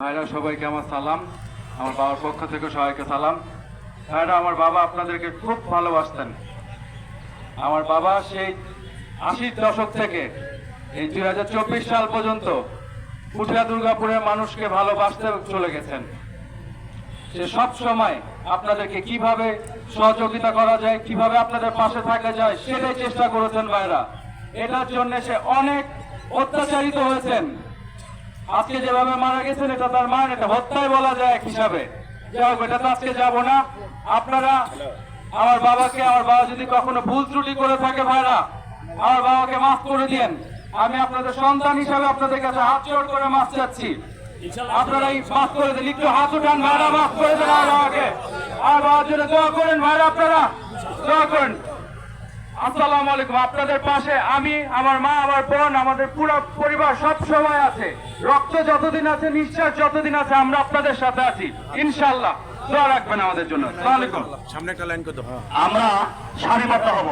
ভাইরা, সবাইকে আমার সালাম। আমার বাবার পক্ষ থেকে সবাইকে সালাম। ভাইরা, আমার বাবা আপনাদেরকে খুব ভালোবাসতেন। আমার বাবা সেই আশির দশক থেকে এই দুই হাজার চব্বিশ সাল পর্যন্ত পুঠিয়া দুর্গাপুরের মানুষকে ভালোবাসতে চলে গেছেন। সে সব সময় আপনাদেরকে কীভাবে সহযোগিতা করা যায়, কীভাবে আপনাদের পাশে থাকা যায়, সেটাই চেষ্টা করেছেন ভাইরা। এটার জন্য সে অনেক অত্যাচারিত হয়েছেন। আজকে যেভাবে মারা গেছেন, এটা তার মান এটা হত্যায় বলা যায় এক হিসাবে। যাই হোক, এটা তো আজকে যাব না। আপনারা, আমার বাবাকে, আমার বাবা যদি কখনো ভুল ত্রুটি করে থাকে ভাইরা, আমার বাবাকে মাফ করে দিন আমি আপনাদের সন্তান হিসাবে আপনাদের কাছে হাত জোড় করে মাফ চাচ্ছি। আপনারা এই মাফ করে দেন, একটু হাত উঠান ভাইরা, মাফ করে দেন আমার বাবাকে। আর বাবার জন্য দোয়া করেন ভাইরা, আপনারা। দোয়া করেন। আসসালামু আলাইকুম। আপনাদের পাশে আমি আমার মা আমার বোন আমাদের পুরো পরিবার সব সময় আছে। রক্ত যতদিন আছে নিঃশ্বাস যতদিন আছে আমরা আপনাদের সাথে আছি। ইনশাল্লাহ দোয়া রাখবেন আমাদের জন্য। আসসালামু আলাইকুম। সামনে একটা লাইন করতে আমরা সারিবদ্ধ হব।